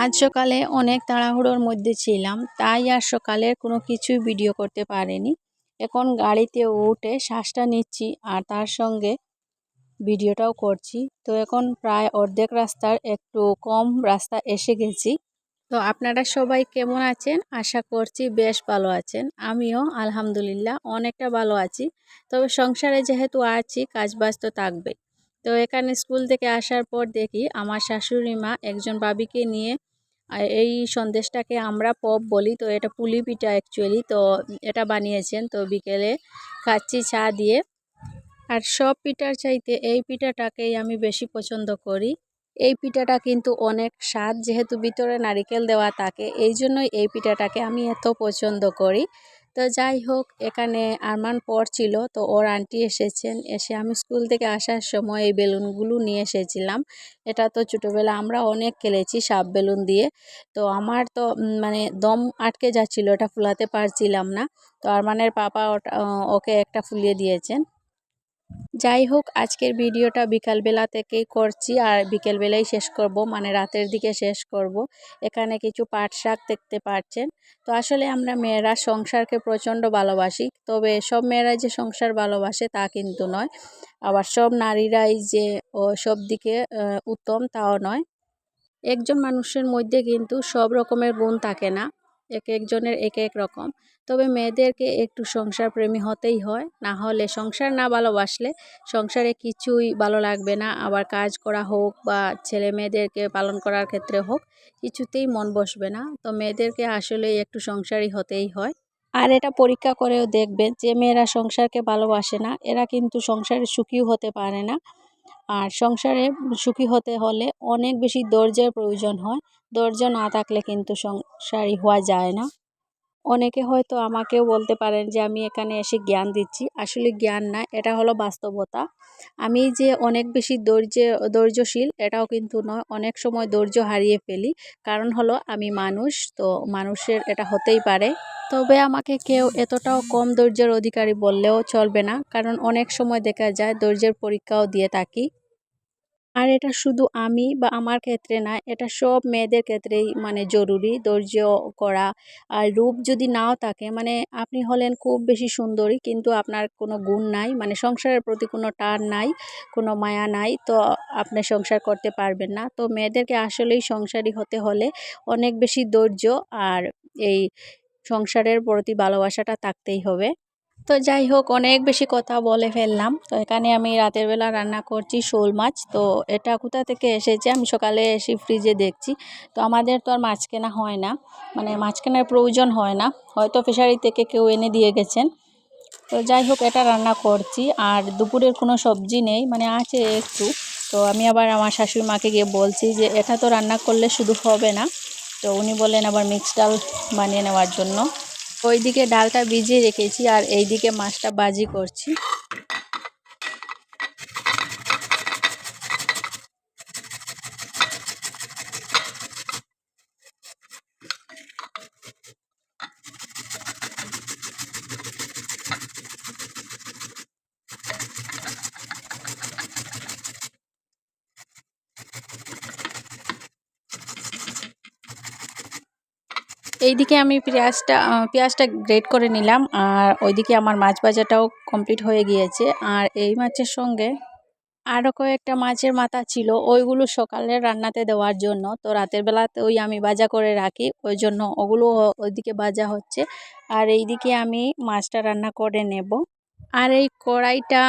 আজ সকালে অনেক তাড়াহুড়োর মধ্যে ছিলাম, তাই আর সকালের কোনো কিছুই ভিডিও করতে পারিনি। এখন গাড়িতে উঠে শ্বাসটা নিচ্ছি আর তার সঙ্গে ভিডিওটাও করছি। তো এখন প্রায় অর্ধেক রাস্তার একটু কম রাস্তা এসে গেছি। তো আপনারা সবাই কেমন আছেন? আশা করছি বেশ ভালো আছেন। আমিও আলহামদুলিল্লাহ অনেকটা ভালো আছি। তবে সংসারে যেহেতু আছি কাজবাজ তো থাকবে তো এখানে স্কুল থেকে আসার পর দেখি আমার শাশুড়ি মা একজন বাবিকে নিয়ে আর এই সন্দেশটাকে আমরা পপ বলি, তো এটা পুলি পিঠা অ্যাকচুয়ালি তো এটা বানিয়েছেন, তো বিকেলে খাচ্ছি চা দিয়ে। আর সব পিঠার চাইতে এই পিঠাটাকেই আমি বেশি পছন্দ করি। এই পিঠাটা কিন্তু অনেক স্বাদ, যেহেতু ভিতরে নারিকেল দেওয়া থাকে এই জন্যই এই পিঠাটাকে আমি এত পছন্দ করি। তো যাই হোক, এখানে আরমান পড়ছিল তো ওর আন্টি এসেছেন। এসে আমি স্কুল থেকে আসার সময় এই বেলুনগুলো নিয়ে এসেছিলাম। এটা তো ছোটোবেলা আমরা অনেক খেলেছি সাপ বেলুন দিয়ে। তো আমার তো মানে দম আটকে যাচ্ছিল এটা ফুলাতে পারছিলাম না। তো আরমানের পাপা ওটা ওকে একটা ফুলিয়ে দিয়েছেন। যাই হোক, আজকের ভিডিওটা বিকালবেলা থেকেই করছি আর বিকেলবেলাই শেষ করব মানে রাতের দিকে শেষ করব। এখানে কিছু পাট শাক দেখতে পাচ্ছেন। তো আসলে আমরা মেয়েরা সংসারকে প্রচণ্ড ভালোবাসি, তবে সব মেয়েরাই যে সংসার ভালোবাসে তা কিন্তু নয়। আবার সব নারীরাই যে, ও সব দিকে উত্তম তাও নয়। একজন মানুষের মধ্যে কিন্তু সব রকমের গুণ থাকে না। এক একজনের এক এক রকম। তবে মেয়েদেরকে একটু সংসার প্রেমী হতেই হয়। না হলে সংসার না ভালোবাসলে সংসারে কিছুই ভালো লাগবে না। আবার কাজ করা হোক বা ছেলে মেয়েদেরকে পালন করার ক্ষেত্রে হোক, কিছুতেই মন বসবে না। তো মেয়েদেরকে আসলে একটু সংসারই হতেই হয়। আর এটা পরীক্ষা করেও দেখবেন যে, মেয়েরা সংসারকে ভালোবাসে না। এরা কিন্তু সংসারে সুখীও হতে পারে না। আর সংসারে সুখী হতে হলে অনেক বেশি ধৈর্যের প্রয়োজন হয়। ধৈর্য না থাকলে কিন্তু সংসারী হওয়া যায় না। অনেকে হয়তো আমাকেও বলতে পারেন যে, আমি এখানে এসে জ্ঞান দিচ্ছি। আসলে জ্ঞান না, এটা হলো বাস্তবতা। আমি যে অনেক বেশি ধৈর্য, ধৈর্যশীল, এটাও কিন্তু নয়। অনেক সময় ধৈর্য হারিয়ে ফেলি। কারণ হলো আমি মানুষ, তো মানুষের এটা হতেই পারে। তবে আমাকে কেউ এতটাও কম ধৈর্যের অধিকারী বললেও চলবে না। কারণ অনেক সময় দেখা যায় ধৈর্যের পরীক্ষাও দিয়ে থাকি। আর এটা শুধু আমি বা আমার ক্ষেত্রে না, এটা সব মেয়েদের ক্ষেত্রেই মানে জরুরি। ধৈর্য করা আর রূপ যদি নাও থাকে মানে আপনি হলেন খুব বেশি সুন্দরী কিন্তু আপনার কোনো গুণ নাই মানে সংসারের প্রতি কোনো টান নাই, কোনো মায়া নাই, তো আপনি সংসার করতে পারবেন না। তো মেয়েদেরকে আসলেই সংসারী হতে হলে অনেক বেশি ধৈর্য আর এই সংসারের প্রতি ভালোবাসাটা থাকতেই হবে। তো যাই হোক, অনেক বেশি কথা বলে ফেললাম। তো এখানে আমি রাতের বেলা রান্না করছি শোল মাছ। তো এটা কোথা থেকে এসেছে? আমি সকালে এসে ফ্রিজে দেখছি। তো আমাদের তো আর মাছ কেনা হয় না। মানে মাছ কেনার প্রয়োজন হয় না। হয়তো ফিশারি থেকে কেউ এনে দিয়ে গেছেন। তো যাই হোক, এটা রান্না করছি। আর দুপুরের কোনো সবজি নেই মানে আছে একটু। তো আমি আবার আমার শাশুড়ি মাকে গিয়ে বলছি যে, এটা তো রান্না করলে শুধু হবে না। তো উনি বললেন, আবার মিক্সড ডাল বানিয়ে নেওয়ার জন্য। ওইদিকে ডালটা ভিজিয়ে রেখেছি আর এইদিকে মাছটা বাজি করছি। এইদিকে আমি পেঁয়াজটা পেঁয়াজটা গ্রেট করে নিলাম আর ওইদিকে আমার মাছ ভাজাটাও কমপ্লিট হয়ে গিয়েছে। আর এই মাছের সঙ্গে আরও কয়েকটা মাছের মাথা ছিল, ওইগুলো সকালে রান্নাতে দেওয়ার জন্য। তো রাতের বেলাতে ওই আমি ভাজা করে রাখি, ওই জন্য ওগুলো ওইদিকে ভাজা হচ্ছে। আর এইদিকে আমি মাছটা রান্না করে নেব। আর এই কড়াইটা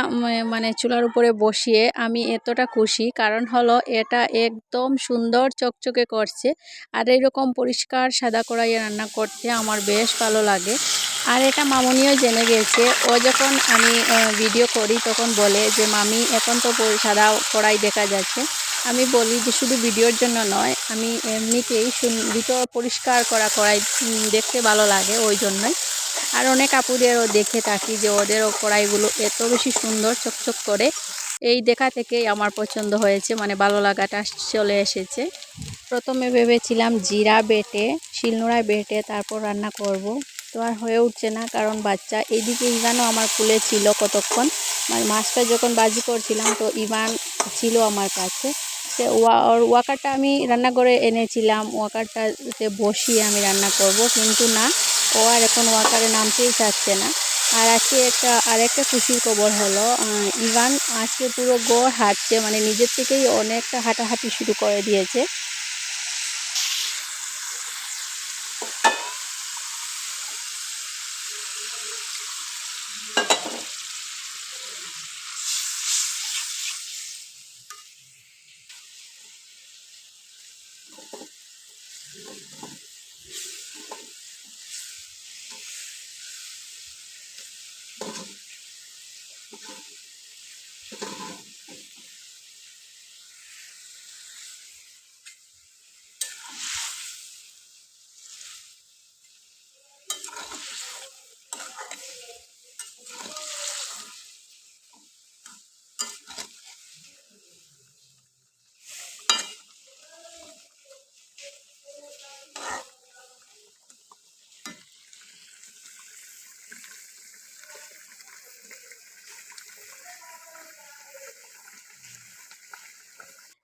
মানে চুলার উপরে বসিয়ে আমি এতটা খুশি। কারণ হলো এটা একদম সুন্দর চকচকে করছে। আর এইরকম পরিষ্কার সাদা কড়াইয়ে রান্না করতে আমার বেশ ভালো লাগে। আর এটা মামনিও জেনে গেছে। ও যখন আমি ভিডিও করি তখন বলে যে, মামি, এখন তো সাদা কড়াই দেখা যাচ্ছে। আমি বলি যে, শুধু ভিডিওর জন্য নয়, আমি এমনিতেই ভিতর পরিষ্কার করা কড়াই দেখতে ভালো লাগে ওই জন্যই। আর অনেক আপুদেরও দেখে থাকি যে ওদেরও কড়াইগুলো এত বেশি সুন্দর চকচক করে। এই দেখা থেকেই আমার পছন্দ হয়েছে মানে ভালো লাগাটা চলে এসেছে। প্রথমে ভেবেছিলাম জিরা বেটে, শিলনোড়ায় বেটে তারপর রান্না করব। তো আর হয়ে উঠছে না, কারণ বাচ্চা এইদিকে ইভানও আমার কুলে ছিল কতক্ষণ। মানে মাছটা যখন বাজি করছিলাম তো ইভান ছিল আমার কাছে। আসছে ওর ওয়াকারটা আমি রান্না করে এনেছিলাম ওয়াকারটাতে বসিয়ে আমি রান্না করব, কিন্তু না ও আর এখন ওয়াকারে নামতেই চাচ্ছে না। আর আজকে একটা, আরেকটা খুশির খবর হলো ইভান আজকে পুরো গড় হাঁটছে মানে নিজের থেকেই অনেকটা হাঁটাহাঁটি শুরু করে দিয়েছে।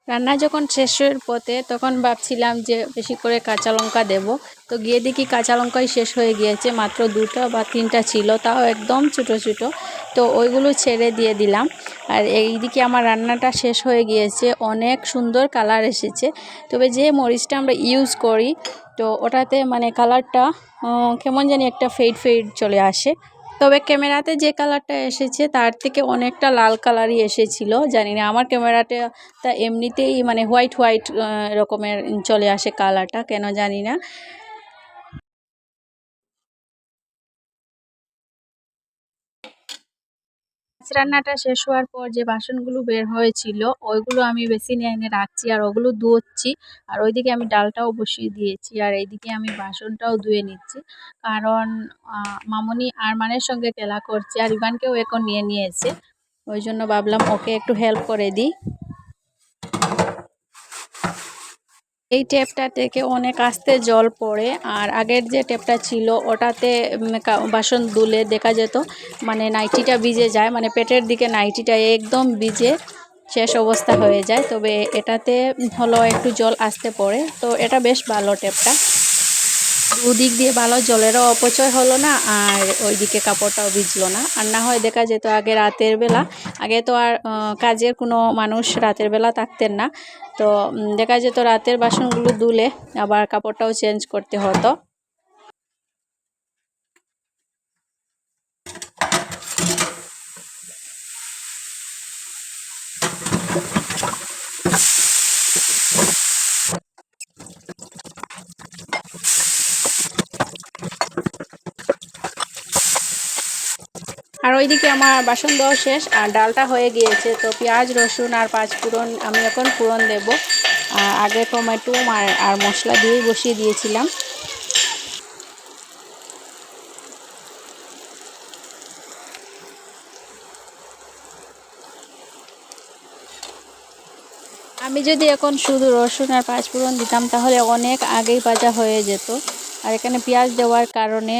রান্না যখন শেষের পথে, তখন ভাবছিলাম যে বেশি করে কাঁচা লঙ্কা দেবো। তো গিয়ে দেখি কাঁচা লঙ্কাই শেষ হয়ে গিয়েছে, মাত্র দুটো বা তিনটা ছিল, তাও একদম ছোটো ছোটো। তো ওইগুলো ছেড়ে দিয়ে দিলাম। আর এইদিকে আমার রান্নাটা শেষ হয়ে গিয়েছে, অনেক সুন্দর কালার এসেছে। তবে যে মরিচটা আমরা ইউজ করি, তো ওটাতে মানে কালারটা কেমন জানি একটা ফেড ফেড চলে আসে। তবে ক্যামেরাতে যে কালারটা এসেছে তার থেকে অনেকটা লাল কালারই এসেছিল, জানি না। আমার ক্যামেরাটা তা এমনিতেই মানে হোয়াইট হোয়াইট রকমের চলে আসে কালারটা, কেন জানি না। রান্নাটা শেষ হওয়ার পর যে বাসনগুলো বের হয়েছিল, ওইগুলো আমি বেসিনে এনে রাখছি আর ওগুলো ধুচ্ছি। আর ওইদিকে আমি ডালটাও বসিয়ে দিয়েছি আর এইদিকে আমি বাসনটাও ধুয়ে নিচ্ছি। কারণ মামনি আর মানের সঙ্গে খেলা করছে আর ইভানকেও এখন নিয়ে নিয়েছে। ওই জন্য ভাবলাম ওকে একটু হেল্প করে দিই। এই ট্যাপটা থেকে অনেক আস্তে জল পড়ে আর আগের যে ট্যাপটা ছিল ওটাতে বাসন দুলে দেখা যেত মানে নাইটিটা ভিজে যায় মানে পেটের দিকে নাইটিটা একদম ভিজে শেষ অবস্থা হয়ে যায়। তবে এটাতে হলো একটু জল আসতে পড়ে। তো এটা বেশ ভালো ট্যাপটা। দুদিক দিয়ে ভালো, জলেরও অপচয় হলো না আর ওইদিকে কাপড়টাও ভিজলো না। আর না হয় দেখা যেত আগে রাতের বেলা, আগে তো আর কাজের কোনো মানুষ রাতের বেলা থাকতেন না। তো দেখা যেত রাতের বাসনগুলো দুলে আবার কাপড়টাও চেঞ্জ করতে হতো। আর ওইদিকে আমার বাসন দেওয়া শেষ, আর ডালটা হয়ে গিয়েছে। তো পেঁয়াজ, রসুন আর পাঁচ ফোড়ন আমি এখন ফোড়ন দেব। আগে টমেটো আর আর মশলা দিয়েই বসিয়ে দিয়েছিলাম। আমি যদি এখন শুধু রসুন আর পাঁচ পাঁচফোড়ন দিতাম, তাহলে অনেক আগেই ভাজা হয়ে যেত। আর এখানে পেঁয়াজ দেওয়ার কারণে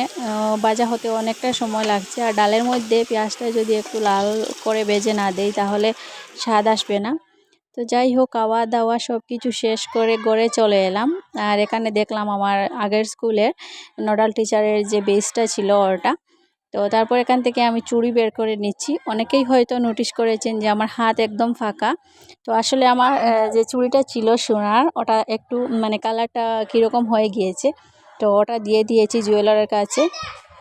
ভাজা হতে অনেকটা সময় লাগছে। আর ডালের মধ্যে পেঁয়াজটা যদি একটু লাল করে বেজে না দেই, তাহলে স্বাদ আসবে না। তো যাই হোক খাওয়া দাওয়া সব কিছু শেষ করে গড়ে চলে এলাম। আর এখানে দেখলাম আমার আগের স্কুলের নোডাল টিচারের যে বেসটা ছিল ওটা তো তারপর এখান থেকে আমি চুড়ি বের করে নিচ্ছি। অনেকেই হয়তো নোটিশ করেছেন যে আমার হাত একদম ফাঁকা। তো আসলে আমার যে চুড়িটা ছিল সোনার, ওটা একটু মানে কালারটা কীরকম হয়ে গিয়েছে তো ওটা দিয়ে দিয়েছি জুয়েলারের কাছে।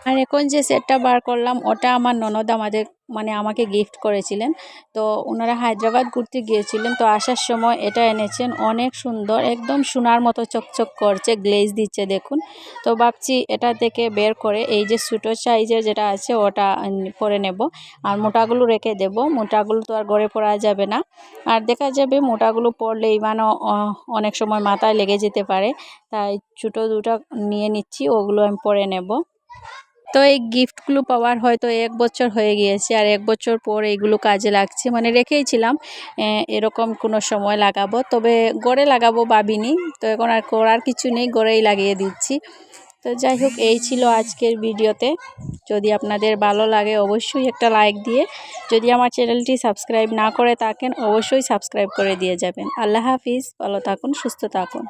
আর এখন যে সেটটা বার করলাম, ওটা আমার ননদ আমাদের মানে আমাকে গিফট করেছিলেন। তো ওনারা হায়দ্রাবাদ ঘুরতে গিয়েছিলেন। তো আসার সময় এটা এনেছেন। অনেক সুন্দর, একদম সোনার মতো চকচক করছে গ্লেজ দিচ্ছে দেখুন। তো ভাবছি এটা থেকে বের করে এই যে ছোটো সাইজের যেটা আছে ওটা পরে নেব। আর মোটাগুলো রেখে দেব। মোটাগুলো তো আর গড়ে পড়া যাবে না। আর দেখা যাবে মোটাগুলো পরলে ইমানও অনেক সময় মাথায় লেগে যেতে পারে। তাই ছোটো দুটো নিয়ে নিচ্ছি, ওগুলো আমি পরে নেব। তো এই গিফটগুলো পাওয়ার হয়তো এক বছর হয়ে গিয়েছে আর এক বছর পর এইগুলো কাজে লাগছে। মানে রেখেইছিলাম এরকম কোনো সময় লাগাবো। তবে গড়ে লাগাবো ভাবিনি, তো এখন আর করার কিছু নেই, গড়েই লাগিয়ে দিচ্ছি। তো যাই হোক, এই ছিল আজকের ভিডিওতে। যদি আপনাদের ভালো লাগে অবশ্যই একটা লাইক দিয়ে। যদি আমার চ্যানেলটি সাবস্ক্রাইব না করে থাকেন, অবশ্যই সাবস্ক্রাইব করে দিয়ে যাবেন। আল্লাহ হাফিজ, ভালো থাকুন, সুস্থ থাকুন।